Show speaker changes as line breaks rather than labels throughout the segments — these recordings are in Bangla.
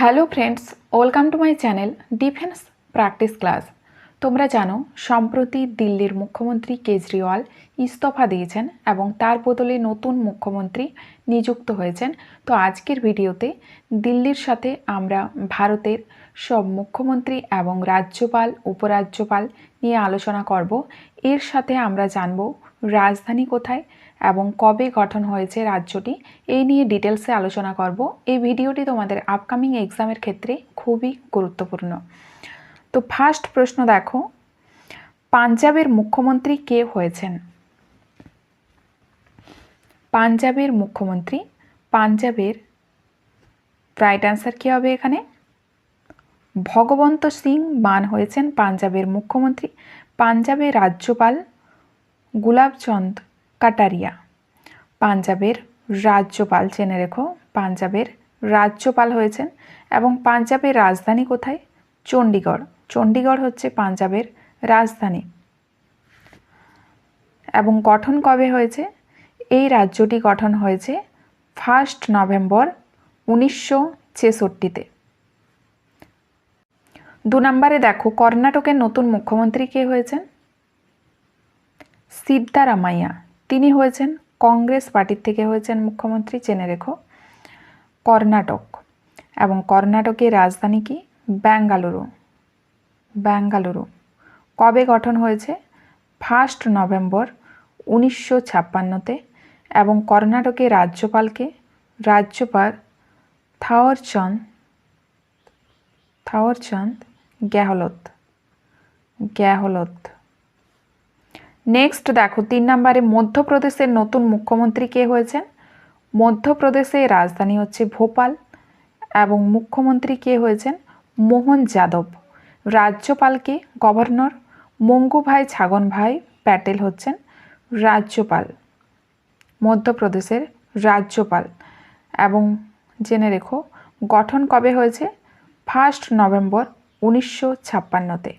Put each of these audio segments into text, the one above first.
Hello friends welcome to my channel defence practice class তোমরা জানো, সম্প্রতি দিল্লির মুখ্যমন্ত্রী কেজরিওয়াল ইস্তফা দিয়েছেন এবং তার বদলে নতুন মুখ্যমন্ত্রী নিযুক্ত হয়েছেন। তো আজকের ভিডিওতে দিল্লির সাথে আমরা ভারতের সব মুখ্যমন্ত্রী এবং রাজ্যপাল, উপরাজ্যপাল নিয়ে আলোচনা করব। এর সাথে আমরা জানব রাজধানী কোথায় এবং কবে গঠন হয়েছে রাজ্যটি, এই নিয়ে ডিটেলসে আলোচনা করব। এই ভিডিওটি তোমাদের আপকামিং এক্সামের ক্ষেত্রে খুবই গুরুত্বপূর্ণ। তো ফার্স্ট প্রশ্ন দেখো, পাঞ্জাবের মুখ্যমন্ত্রী কে হয়েছেন? পাঞ্জাবের মুখ্যমন্ত্রী, পাঞ্জাবের রাইট অ্যান্সার কী হবে এখানে? ভগবন্ত সিং মান হয়েছেন পাঞ্জাবের মুখ্যমন্ত্রী। পাঞ্জাবের রাজ্যপাল গুলাবচন্দ কাটারিয়া। পাঞ্জাবের রাজ্যপাল, জেনে রেখো, পাঞ্জাবের রাজ্যপাল হয়েছেন এবং পাঞ্জাবের রাজধানী কোথায়? চণ্ডীগড় চণ্ডীগড় হচ্ছে পাঞ্জাবের রাজধানী। এবং গঠন কবে হয়েছে? এই রাজ্যটি গঠন হয়েছে ফার্স্ট নভেম্বর উনিশশো ছেষট্টিতে। দু নম্বরে দেখো, কর্ণাটকের নতুন মুখ্যমন্ত্রী কে হয়েছেন? সিদ্ধারামাইয়া। তিনি হয়েছেন কংগ্রেস পার্টির থেকে হয়েছেন মুখ্যমন্ত্রী, জেনে রেখো, কর্ণাটক। এবং কর্ণাটকের রাজধানী কি? ব্যাঙ্গালুরু। ব্যাঙ্গালুরু। কবে গঠন হয়েছে? ফার্স্ট নভেম্বর উনিশশো ছাপ্পান্নতে। এবং কর্ণাটকের রাজ্যপালকে? রাজ্যপাল থাওয়ারচন্দ থাওয়ারচন্দ গ্যাহলত গ্যাহলত নেক্সট দেখো, তিন নম্বরে মধ্যপ্রদেশের নতুন মুখ্যমন্ত্রী কে হয়েছেন? মধ্যপ্রদেশের রাজধানী হচ্ছে ভোপাল এবং মুখ্যমন্ত্রী কে হয়েছেন? মোহন যাদব। রাজ্যপালকে গভর্নর। মঙ্গুভাই ছাগন ভাই প্যাটেল হচ্ছেন রাজ্যপাল, মধ্যপ্রদেশের রাজ্যপাল। এবং জেনে রেখো, গঠন কবে হয়েছে? ফার্স্ট নভেম্বর উনিশশো ছাপ্পান্নতে।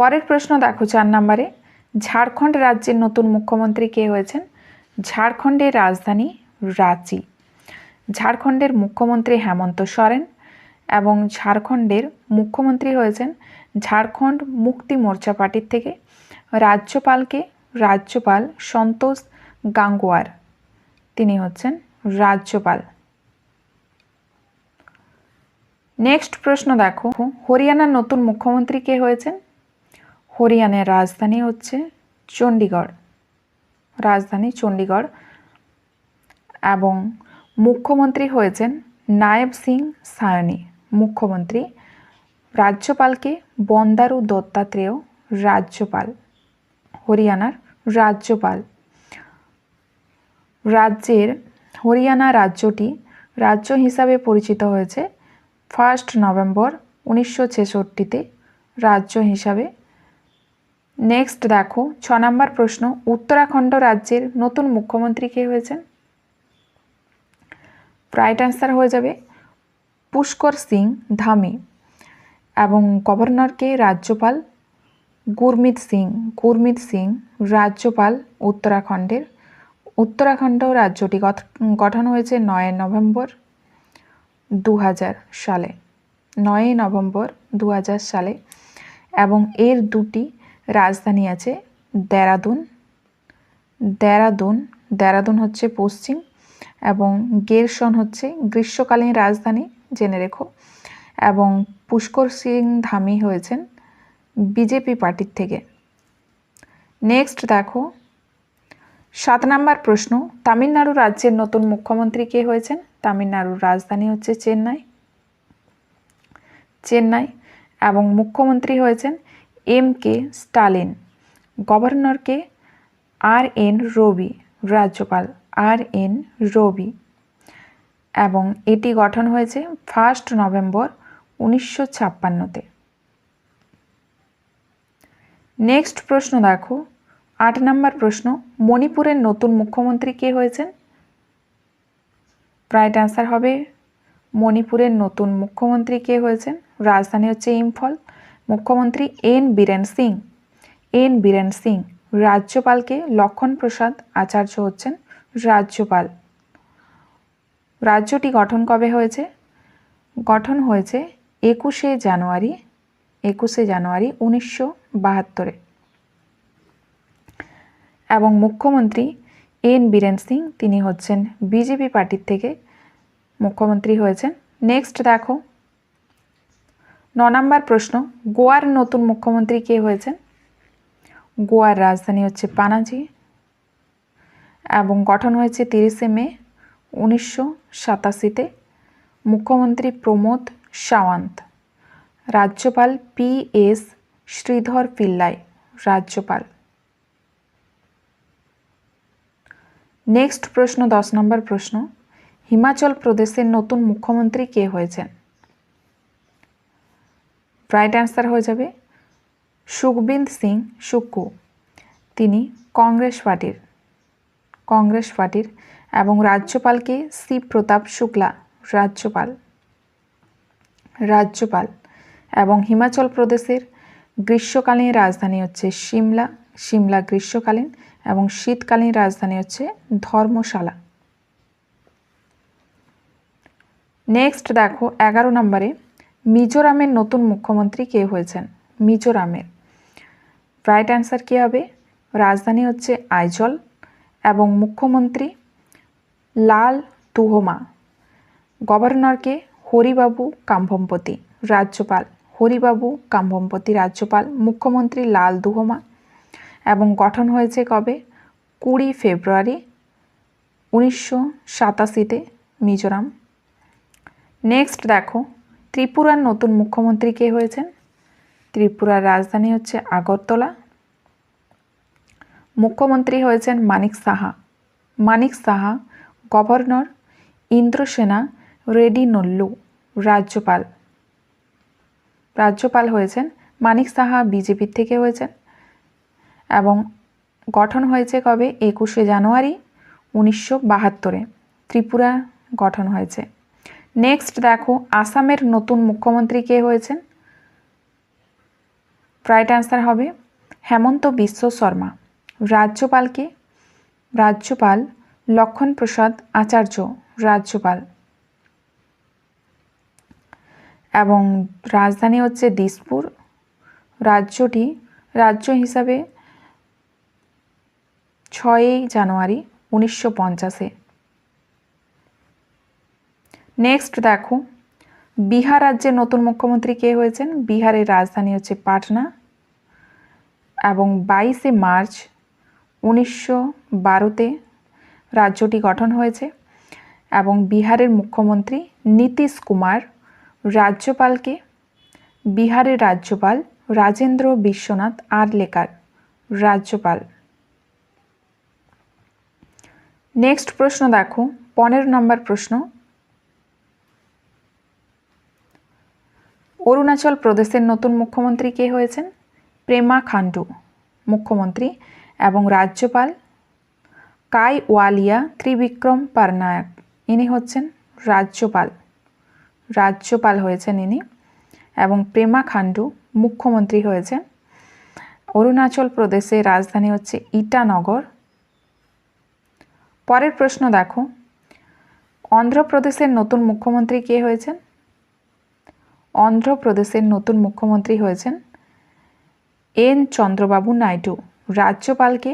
পরের প্রশ্ন দেখো চার নম্বরে। ঝাড়খণ্ড রাজ্যের নতুন মুখ্যমন্ত্রী কে হয়েছেন? ঝাড়খণ্ডের রাজধানী রাঁচি। ঝাড়খণ্ডের মুখ্যমন্ত্রী হেমন্ত সরেন এবং ঝাড়খণ্ডের মুখ্যমন্ত্রী হয়েছেন ঝাড়খণ্ড মুক্তি মোর্চা পার্টির থেকে রাজ্যপালকে রাজ্যপাল সন্তোষ গাঙ্গুয়ার। তিনি হচ্ছেন রাজ্যপাল। নেক্সট প্রশ্ন দেখো। হরিয়ানার নতুন মুখ্যমন্ত্রী কে হয়েছেন? হরিয়ানার রাজধানী হচ্ছে চণ্ডীগড়। রাজধানী চণ্ডীগড়। এবং মুখ্যমন্ত্রী হয়েছেন নায়েব সিং সায়নি। মুখ্যমন্ত্রী রাজ্যপালকে বন্দারু দত্তাত্রেয় রাজ্যপাল, হরিয়ানার রাজ্যপাল। রাজ্যের হরিয়ানা রাজ্যটি রাজ্য হিসাবে পরিচিত হয়েছে ফার্স্ট নভেম্বর উনিশশো ছেষট্টিতে। রাজ্য হিসাবে নেক্সট দেখো, ছ নম্বর প্রশ্ন, উত্তরাখণ্ড রাজ্যের নতুন মুখ্যমন্ত্রী কে হয়েছেন? রাইট অ্যান্সার হয়ে যাবে, পুষ্কর সিং ধামি এবং গভর্নরকে রাজ্যপাল গুরমিত সিং গুরমিত সিং রাজ্যপাল উত্তরাখণ্ডের। উত্তরাখণ্ড রাজ্যটি গঠন হয়েছে নয় নভেম্বর দু হাজার সালে নয়ই নভেম্বর দু হাজার সালে এবং এর দুটি রাজধানী আছে দেরাদুন। দেরাদুন দেরাদুন হচ্ছে পশ্চিম এবং গেরসন হচ্ছে গ্রীষ্মকালীন রাজধানী, জেনে রেখো। এবং পুষ্কর সিং ধামি হয়েছেন বিজেপি পার্টির থেকে। নেক্সট দেখো, সাত নম্বর প্রশ্ন, তামিলনাড়ু রাজ্যের নতুন মুখ্যমন্ত্রী কে হয়েছেন? তামিলনাড়ুর রাজধানী হচ্ছে চেন্নাই। চেন্নাই এবং মুখ্যমন্ত্রী হয়েছেন এম কে স্টালিন, গভর্নরকে আর এন রবি, রাজ্যপাল আর এন রবি এবং এটি গঠন হয়েছে ফার্স্ট নভেম্বর উনিশশো ছাপ্পান্নতে। নেক্সট প্রশ্ন দেখো। আট নম্বর প্রশ্ন, মণিপুরের নতুন মুখ্যমন্ত্রী কে হয়েছেন? রাইট অ্যান্সার হবে মণিপুরের নতুন মুখ্যমন্ত্রী কে হয়েছেন? রাজধানী হচ্ছে ইম্ফল। মুখ্যমন্ত্রী এন বীরেন সিং। এন বীরেন সিং রাজ্যপালকে লক্ষণ প্রসাদ আচার্য হচ্ছেন রাজ্যপাল। রাজ্যটি গঠন কবে হয়েছে? গঠন হয়েছে একুশে জানুয়ারি একুশে জানুয়ারি উনিশশো বাহাত্তরে। এবং মুখ্যমন্ত্রী এন বীরেন সিং তিনি হচ্ছেন বিজেপি পার্টির থেকে মুখ্যমন্ত্রী হয়েছেন। নেক্সট দেখো নম্বর প্রশ্ন, গোয়ার নতুন মুখ্যমন্ত্রী কে হয়েছেন? গোয়ার রাজধানী হচ্ছে পানাজি এবং গঠন হয়েছে তিরিশে মে উনিশশো সাতাশিতে। মুখ্যমন্ত্রী প্রমোদ সাওয়ান্ত, রাজ্যপাল পি এস শ্রীধর পিল্লাই, রাজ্যপাল। নেক্সট প্রশ্ন, দশ নম্বর প্রশ্ন, হিমাচল প্রদেশের নতুন মুখ্যমন্ত্রী কে হয়েছেন? রাইট অ্যান্সার হয়ে যাবে সুখবিন্দ সিং সুক্কু। তিনি কংগ্রেস পার্টির কংগ্রেস পার্টির এবং রাজ্যপালকে শিব প্রতাপ শুক্লা, রাজ্যপাল রাজ্যপাল এবং হিমাচল প্রদেশের গ্রীষ্মকালীন রাজধানী হচ্ছে সিমলা সিমলা গ্রীষ্মকালীন এবং শীতকালীন রাজধানী হচ্ছে ধর্মশালা। নেক্সট দেখো, এগারো নম্বরে মিজোরামের নতুন মুখ্যমন্ত্রী কে হয়েছেন? মিজোরামের। রাইট অ্যান্সার কী হবে? রাজধানী হচ্ছে আইজল এবং মুখ্যমন্ত্রী লাল তুহমা। গভর্নরকে হরিবাবু কাম্ভমপতি, রাজ্যপাল হরিবাবু কাম্ভমপতি, রাজ্যপাল মুখ্যমন্ত্রী লাল দুহমা এবং গঠন হয়েছে কবে? কুড়ি ফেব্রুয়ারি উনিশশো সাতাশিতে মিজোরাম। নেক্সট দেখো ত্রিপুরার নতুন মুখ্যমন্ত্রী কে হয়েছেন? ত্রিপুরার রাজধানী হচ্ছে আগরতলা। মুখ্যমন্ত্রী হয়েছেন মানিক সাহা। মানিক সাহা, গভর্নর ইন্দ্রসেনা, রেডি নল্লু, রাজ্যপাল। রাজ্যপাল হয়েছেন মানিক সাহা বিজেপির থেকে হয়েছেন। এবং গঠন হয়েছে কবে? একুশে জানুয়ারি উনিশশো বাহাত্তরে। ত্রিপুরা গঠন হয়েছে। নেক্সট দেখো, আসামের নতুন মুখ্যমন্ত্রী কে হয়েছেন? রাইট অ্যান্সার হবে হেমন্ত বিশ্ব শর্মা। রাজ্যপালকে রাজ্যপাল লক্ষণ প্রসাদ আচার্য, রাজ্যপাল। এবং রাজধানী হচ্ছে দিসপুর। রাজ্যটি রাজ্য হিসাবে ছয়ই জানুয়ারি উনিশশো পঞ্চাশে। নেক্সট দেখো, বিহার রাজ্যের নতুন মুখ্যমন্ত্রী কে হয়েছেন? বিহারের রাজধানী হচ্ছে পাটনা এবং বাইশে মার্চ উনিশশো বারোতে রাজ্যটি গঠন হয়েছে এবং বিহারের মুখ্যমন্ত্রী নীতিশ কুমার রাজ্যপালকে বিহারের রাজ্যপাল রাজেন্দ্র বিশ্বনাথ আরলেকার রাজ্যপাল। নেক্সট প্রশ্ন দেখো, পনেরো নম্বর প্রশ্ন। অরুণাচল প্রদেশের নতুন মুখ্যমন্ত্রী কে হয়েছেন? প্রেমা খান্ডু মুখ্যমন্ত্রী এবং রাজ্যপাল কাই ওয়ালিয়া ত্রিবিক্রম পারনায়ক। ইনি হচ্ছেন রাজ্যপাল। রাজ্যপাল হয়েছেন ইনি এবং প্রেমা খান্ডু মুখ্যমন্ত্রী হয়েছেন অরুণাচল প্রদেশের রাজধানী হচ্ছে ইটানগর। পরের প্রশ্ন দেখো। অন্ধ্রপ্রদেশের নতুন মুখ্যমন্ত্রী কে হয়েছেন? অন্ধ্রপ্রদেশের নতুন মুখ্যমন্ত্রী হয়েছেন এন চন্দ্রবাবু নাইডু। রাজ্যপালকে?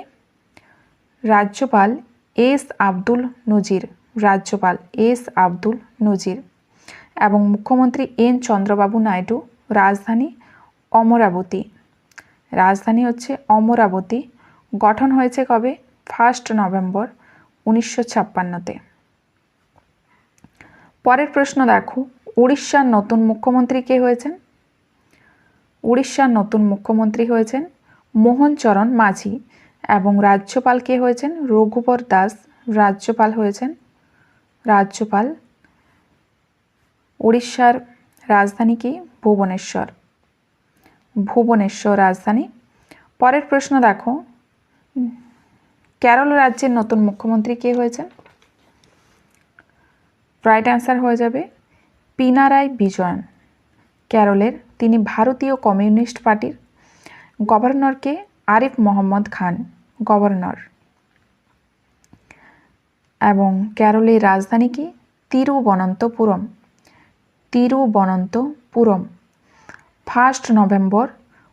রাজ্যপাল এস আব্দুল নজির। রাজ্যপাল এস আব্দুল নজির এবং মুখ্যমন্ত্রী এন চন্দ্রবাবু নাইডু। রাজধানী অমরাবতী। রাজধানী হচ্ছে অমরাবতী। গঠন হয়েছে কবে? ফার্স্ট নভেম্বর উনিশশো ছাপ্পান্নতে। পরের প্রশ্ন দেখো। উড়িষ্যার নতুন মুখ্যমন্ত্রী কে হয়েছেন? উড়িষ্যার নতুন মুখ্যমন্ত্রী হয়েছেন মোহনচরণ মাঝি এবং রাজ্যপাল কে হয়েছেন রঘুবর দাস। রাজ্যপাল হয়েছেন রাজ্যপাল উড়িষ্যার রাজধানী কি? ভুবনেশ্বর। ভুবনেশ্বর রাজধানী। পরের প্রশ্ন দেখো। কেরল রাজ্যের নতুন মুখ্যমন্ত্রী কে হয়েছেন? রাইট অ্যান্সার হয়ে যাবে পিনারাই বিজয়ন। কেরলের তিনি ভারতীয় কমিউনিস্ট পার্টির গভর্নরকে আরিফ মোহাম্মদ খান গভর্নর। এবং কেরলের রাজধানী কি? তিরুবনন্তপুরম। তিরুবনন্তপুরম। ফার্স্ট নভেম্বর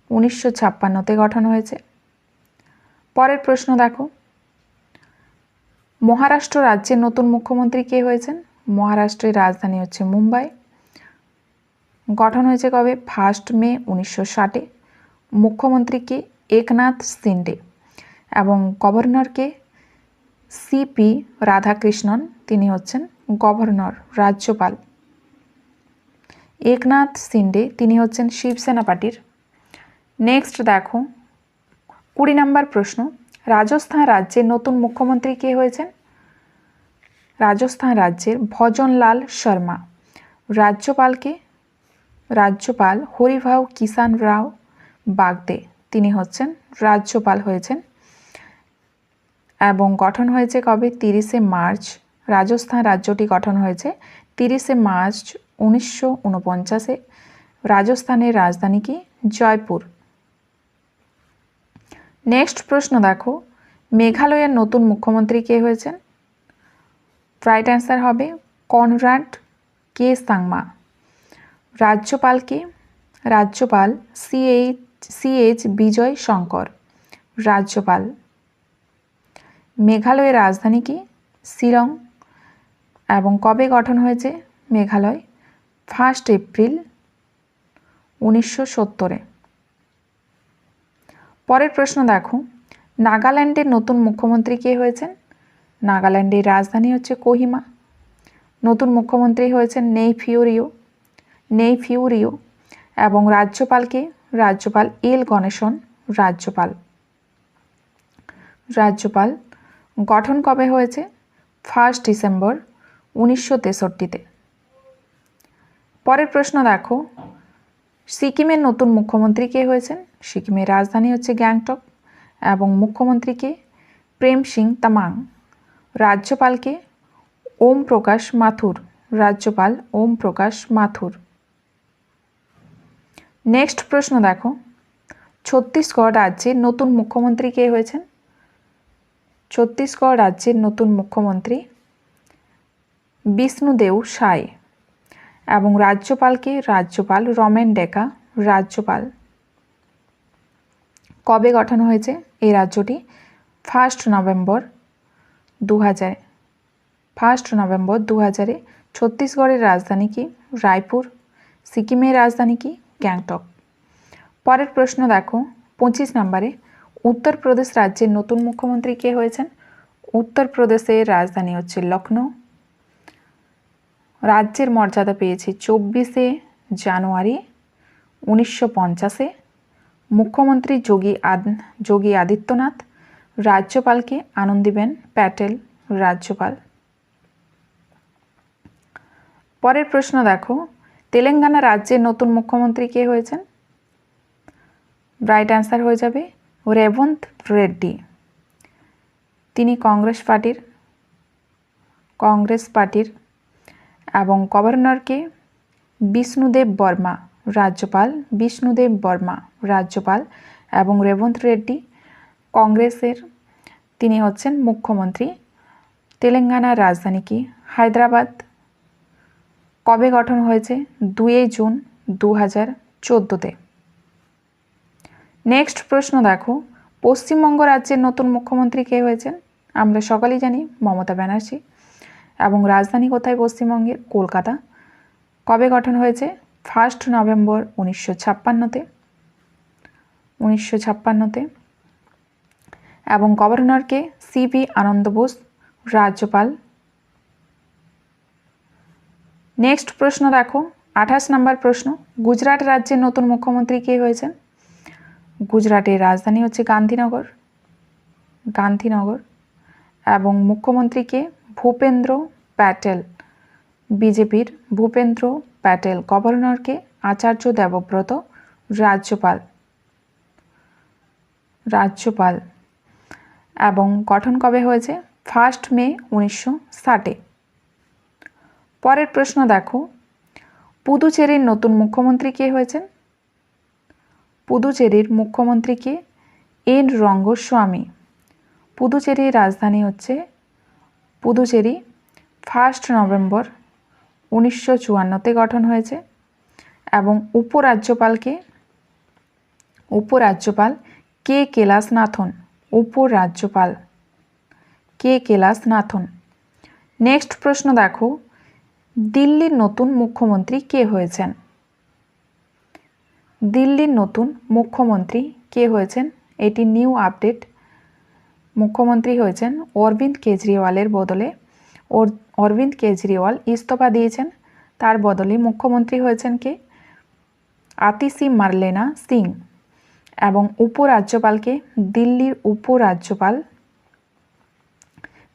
উনিশশো ছাপ্পান্নতে গঠন হয়েছে। পরের প্রশ্ন দেখো। মহারাষ্ট্র রাজ্যের নতুন মুখ্যমন্ত্রী কে হয়েছেন? মহারাষ্ট্রের রাজধানী হচ্ছে মুম্বাই। গঠন হয়েছে কবে? ফার্স্ট মে উনিশশো ষাটে। মুখ্যমন্ত্রীকে একনাথ সিন্ডে এবং গভর্নরকে সিপি রাধাকৃষ্ণন। তিনি হচ্ছেন গভর্নর রাজ্যপাল। একনাথ সিন্ডে তিনি হচ্ছেন শিবসেনা পার্টির। নেক্সট দেখো। কুড়ি নম্বর প্রশ্ন। রাজস্থান রাজ্যে নতুন মুখ্যমন্ত্রী কে হয়েছেন? রাজস্থান রাজ্যের ভজনলাল শর্মা। রাজ্যপালকে, রাজ্যপাল হরিভাউ কিষান রাও বাগদে, তিনি হচ্ছেন রাজ্যপাল হয়েছেন এবং গঠন হয়েছে কবে? তিরিশে মার্চ। রাজস্থান রাজ্যটি গঠন হয়েছে তিরিশে মার্চ উনিশশো উনপঞ্চাশে রাজস্থানের রাজধানী কি? জয়পুর। নেক্সট প্রশ্ন দেখো। মেঘালয়ের নতুন মুখ্যমন্ত্রী কে হয়েছেন? রাইট অ্যান্সার হবে কনরাড কে সাংমা রাজ্যপালকে রাজ্যপাল সিএইচ সিএইচ বিজয় শঙ্কর রাজ্যপাল মেঘালয়ের রাজধানী কি শিলং এবং কবে গঠন হয়েছে মেঘালয় ফার্স্ট এপ্রিল উনিশশো সত্তরে। পরের প্রশ্ন দেখো নাগাল্যান্ডের নতুন মুখ্যমন্ত্রী কে হয়েছেন? নাগাল্যান্ডের রাজধানী হচ্ছে কোহিমা। নতুন মুখ্যমন্ত্রী হয়েছেন নেই ফিউরিও নেই ফিউরিও এবং রাজ্যপালকে রাজ্যপাল এল গণেশন, রাজ্যপাল। রাজ্যপাল গঠন কবে হয়েছে? ফার্স্ট ডিসেম্বর উনিশশো তেষট্টিতে। পরের প্রশ্ন দেখো, সিকিমের নতুন মুখ্যমন্ত্রী কে হয়েছেন? সিকিমের রাজধানী হচ্ছে গ্যাংটক এবং মুখ্যমন্ত্রীকে প্রেম সিং তামাং। রাজ্যপালকে ওম প্রকাশ মাথুর, রাজ্যপাল ওম প্রকাশ মাথুর। নেক্সট প্রশ্ন দেখো। ছত্তিশগড় রাজ্যের নতুন মুখ্যমন্ত্রী কে হয়েছেন? ছত্তিশগড় রাজ্যের নতুন মুখ্যমন্ত্রী বিষ্ণুদেও সায় এবং রাজ্যপালকে রাজ্যপাল রমেন ডেকা, রাজ্যপাল। কবে গঠন হয়েছে? এই রাজ্যটি ফার্স্ট নভেম্বর দু হাজারে ফার্স্ট নভেম্বর দু হাজারে ছত্তিশগড়ের রাজধানী কি? রায়পুর। সিকিমের রাজধানী কি? গ্যাংটক। পরের প্রশ্ন দেখো। পঁচিশ নম্বরে উত্তরপ্রদেশ রাজ্যের নতুন মুখ্যমন্ত্রী কে হয়েছেন? উত্তরপ্রদেশের রাজধানী হচ্ছে লখনৌ রাজ্যের মর্যাদা পেয়েছে চব্বিশে জানুয়ারি উনিশশো পঞ্চাশে। মুখ্যমন্ত্রী যোগী আদ যোগী আদিত্যনাথ রাজ্যপালকে আনন্দিবেন প্যাটেল রাজ্যপাল। পরের প্রশ্ন দেখো, তেলেঙ্গানা রাজ্যের নতুন মুখ্যমন্ত্রী কে হয়েছেন? রাইট অ্যান্সার হয়ে যাবে রেবন্ত রেড্ডি। তিনি কংগ্রেস পার্টির কংগ্রেস পার্টির এবং গভর্নরকে বিষ্ণুদেব বর্মা, রাজ্যপাল বিষ্ণুদেব বর্মা, রাজ্যপাল এবং রেবন্ত রেড্ডি কংগ্রেসের, তিনি হচ্ছেন মুখ্যমন্ত্রী। তেলেঙ্গানার রাজধানী কি? হায়দ্রাবাদ। কবে গঠন হয়েছে? দুই জুন দু হাজার চোদ্দোতে। নেক্সট প্রশ্ন দেখো। পশ্চিমবঙ্গ রাজ্যের নতুন মুখ্যমন্ত্রী কে হয়েছেন? আমরা সকলেই জানি মমতা ব্যানার্জি। এবং রাজধানী কোথায় পশ্চিমবঙ্গের? কলকাতা। কবে গঠন হয়েছে? ফার্স্ট নভেম্বর উনিশশো ছাপ্পান্নতে। উনিশশো ছাপ্পান্নতে। এবং গভর্নরকে সিপি আনন্দ বোস, রাজ্যপাল। নেক্সট প্রশ্ন দেখো, আঠাশ নম্বর প্রশ্ন, গুজরাট রাজ্যের নতুন মুখ্যমন্ত্রী কে হয়েছেন? গুজরাটের রাজধানী হচ্ছে গান্ধীনগর। গান্ধীনগর। এবং মুখ্যমন্ত্রীকে ভূপেন্দ্র প্যাটেল। বিজেপির ভূপেন্দ্র প্যাটেল গভর্নরকে আচার্য দেবব্রত, রাজ্যপাল। রাজ্যপাল। এবং গঠন কবে হয়েছে? ফার্স্ট মে উনিশশো ষাটে। পরের প্রশ্ন দেখো। পুদুচেরির নতুন মুখ্যমন্ত্রী কে হয়েছেন? পুদুচেরির মুখ্যমন্ত্রী কে? এন রঙ্গস্বামী। পুদুচেরির রাজধানী হচ্ছে পুদুচেরি ফার্স্ট নভেম্বর উনিশশো চুয়ান্নতে গঠন হয়েছে। এবং উপরাজ্যপালকে উপরাজ্যপাল কে কেলাসনাথন। উপরাজ্যপাল কে কেলাসনাথন। নেক্সট প্রশ্ন দেখো, দিল্লির নতুন মুখ্যমন্ত্রী কে হয়েছেন? দিল্লির নতুন মুখ্যমন্ত্রী কে হয়েছেন? এটি নিউ আপডেট। মুখ্যমন্ত্রী হয়েছেন অরবিন্দ কেজরিওয়ালের বদলে। অরবিন্দ কেজরিওয়াল ইস্তফা দিয়েছেন। তার বদলে মুখ্যমন্ত্রী হয়েছেন কে? আতিসি মার্লেনা সিং। এবং উপরাজ্যপালকে দিল্লির উপরাজ্যপাল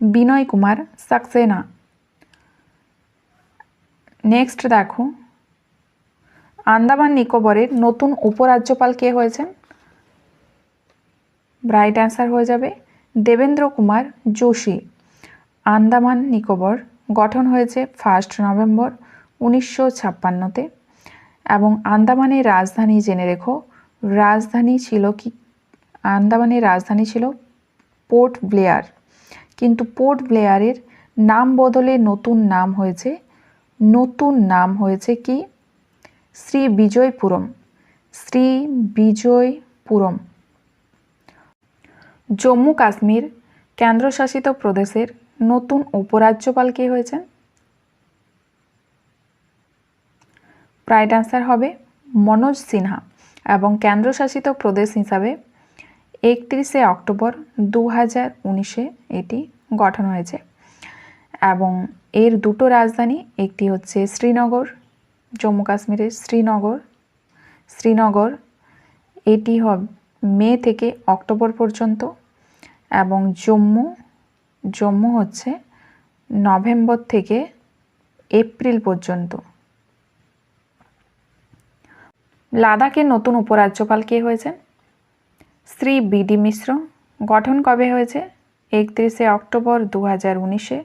বিনয় কুমার সাক্সেনা। নেক্সট দেখো। আন্দামান নিকোবরের নতুন উপরাজ্যপাল কে হয়েছেন? রাইট অ্যান্সার হয়ে যাবে দেবেন্দ্র কুমার যোশী। আন্দামান নিকোবর গঠন হয়েছে ফার্স্ট নভেম্বর উনিশশো ছাপ্পান্নতে এবং আন্দামানের রাজধানী জেনে রেখো রাজধানী ছিল কি? আন্দামানের রাজধানী ছিল পোর্ট ব্লেয়ার। কিন্তু পোর্ট ব্লেয়ারের নাম বদলে নতুন নাম হয়েছে, নতুন নাম হয়েছে কি? শ্রী বিজয়পুরম। শ্রী বিজয়পুরম। জম্মু কাশ্মীর কেন্দ্রশাসিত প্রদেশের নতুন উপরাজ্যপাল কে হয়েছেন? রাইট অ্যান্সার হবে মনোজ সিনহা। এবং কেন্দ্রশাসিত প্রদেশ হিসাবে একত্রিশে অক্টোবর দু হাজার উনিশে এটি গঠন হয়েছে। এবং এর দুটো রাজধানী, একটি হচ্ছে শ্রীনগর, জম্মু কাশ্মীরের শ্রীনগর। শ্রীনগর, এটি হবে মে থেকে অক্টোবর পর্যন্ত এবং জম্মু জম্মু হচ্ছে নভেম্বর থেকে এপ্রিল পর্যন্ত। লাদাখের নতুন উপরাজ্যপাল কে হয়েছেন শ্রী বিডি মিশ্র। গঠন কবে হয়েছে? একত্রিশে অক্টোবর দু হাজার উনিশে।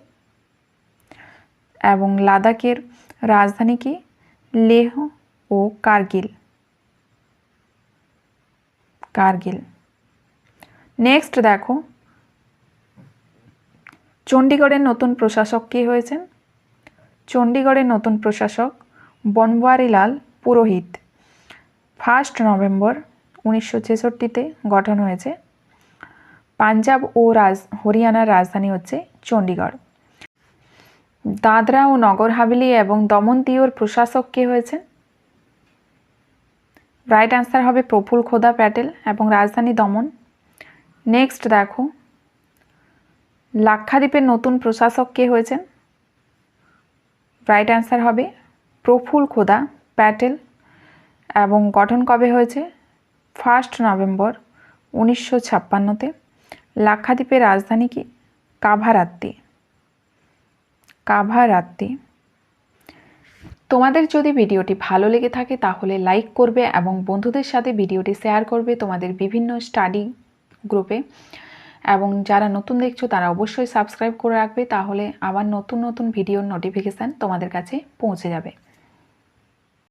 এবং লাদাখের রাজধানী কি? লেহ ও কার্গিল। কার্গিল। নেক্সট দেখো। চণ্ডীগড়ের নতুন প্রশাসক কে হয়েছেন? চণ্ডীগড়ের নতুন প্রশাসক বনওয়ারিলাল পুরোহিত। ফার্স্ট নভেম্বর উনিশশো ছেষট্টিতে গঠন হয়েছে। পাঞ্জাব ও রাজ, হরিয়ানার রাজধানী হচ্ছে চণ্ডীগড়। দাদরা ও নগর হাভেলি এবং দমন দিওর প্রশাসক কে হয়েছেন? রাইট অ্যান্সার হবে প্রফুল খোদা প্যাটেল এবং রাজধানী দমন। নেক্সট দেখো, লাক্ষাদ্বীপের নতুন প্রশাসক কে হয়েছেন? রাইট অ্যান্সার হবে প্রফুল খোদা প্যাটেল। এবং গঠন কবে হয়েছে? ফার্স্ট নভেম্বর উনিশশো ছাপ্পান্নতে লাক্ষাদ্বীপের রাজধানী কি? কাভারাত্তি। কাভারাত্তি। তোমাদের যদি ভিডিওটি ভালো লেগে থাকে তাহলে লাইক করবে এবং বন্ধুদের সাথে ভিডিওটি শেয়ার করবে তোমাদের বিভিন্ন স্টাডি গ্রুপে এবং যারা নতুন দেখছ তারা অবশ্যই সাবস্ক্রাইব করে রাখবে তাহলে আবার নতুন নতুন ভিডিওর নোটিফিকেশান তোমাদের কাছে পৌঁছে যাবে।